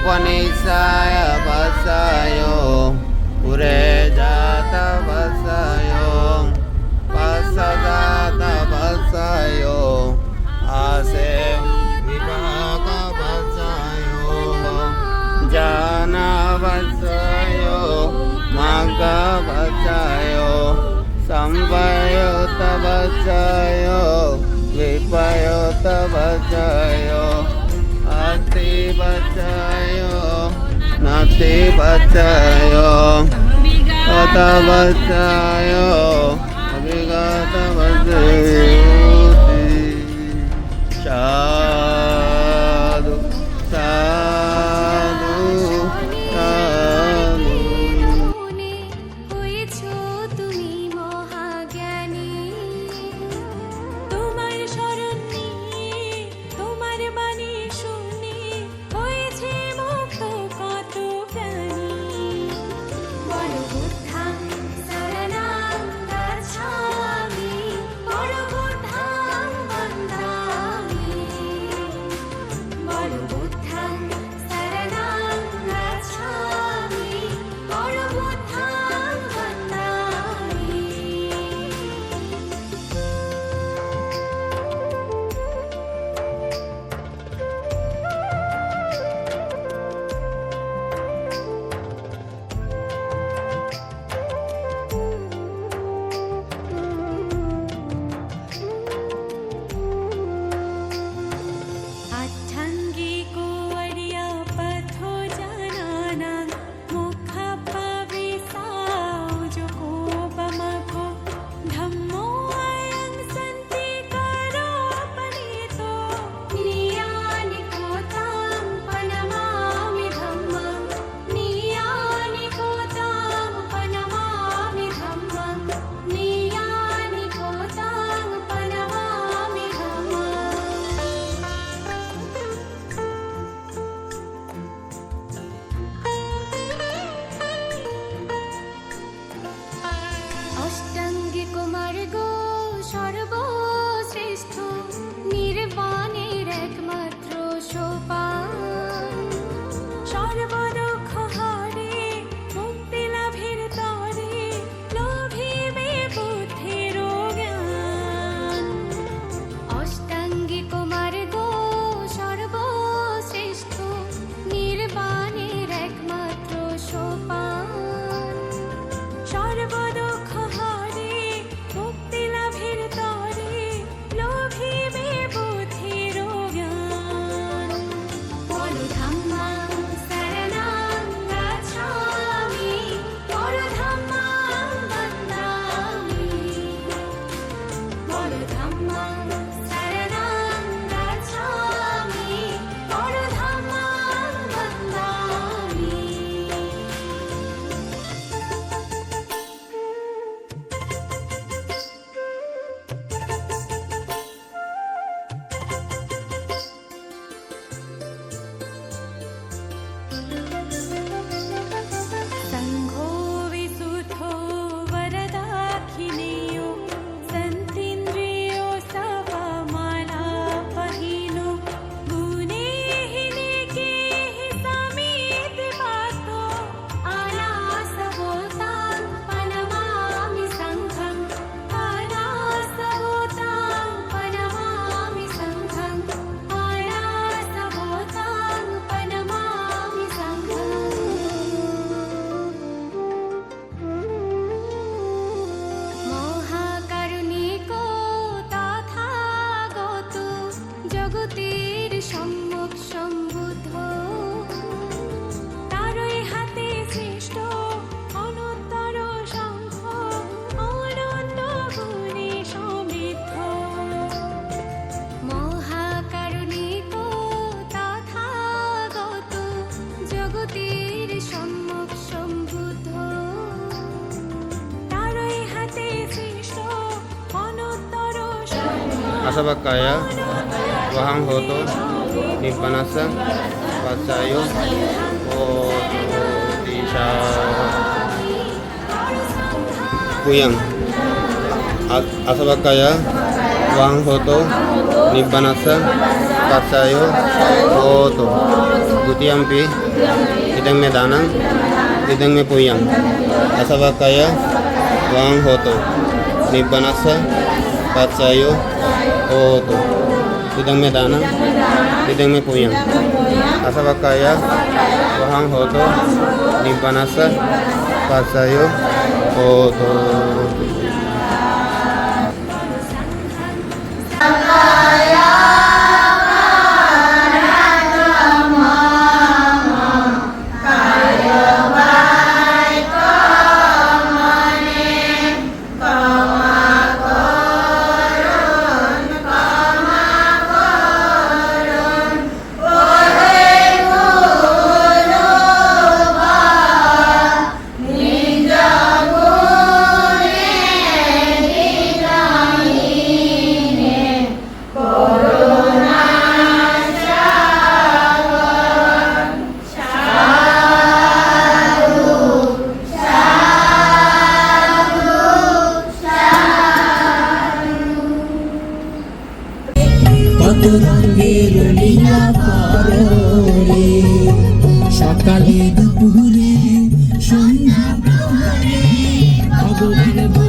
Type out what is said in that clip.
ઉપનિષાય વસયો પુરે જાત વસયો પસદાત વસયો, આસે વિભાગ વસયો, જાન વસયો માગ વસયો સંવયોત વસયો, વિપયોત વસયો. Nati patayo Nati patayo Nati জগতের সম্মুখ সম্বুদ্ধ। তারই হাতে শ্রেষ্ঠ অনুত্তর শঙ্খ, অনন্ত গুণে সমৃদ্ধ। মহাকারুণিক তথাগত জগতের সম্মুখ সম্বুদ্ধ। তারই হাতে শ্রেষ্ঠ Wahang Hoto, Nimpanasa, Patsayo, Hoto Tisha Kuyang Asabakaya, Wahang Hoto, Nimpanasa, Patsayo, Hoto. Gutiampi, Idang Medanang, Idang Mepuyang Asabakaya, Wahang Hoto, nibanasa Patsayo, foto bidang medana. Bidang mepuyang asa bakaya wahang hoto nimpanasa pasayo hoto. oh, লীলা করে সকালে দুপুরে সন্ধ্যা ভগবান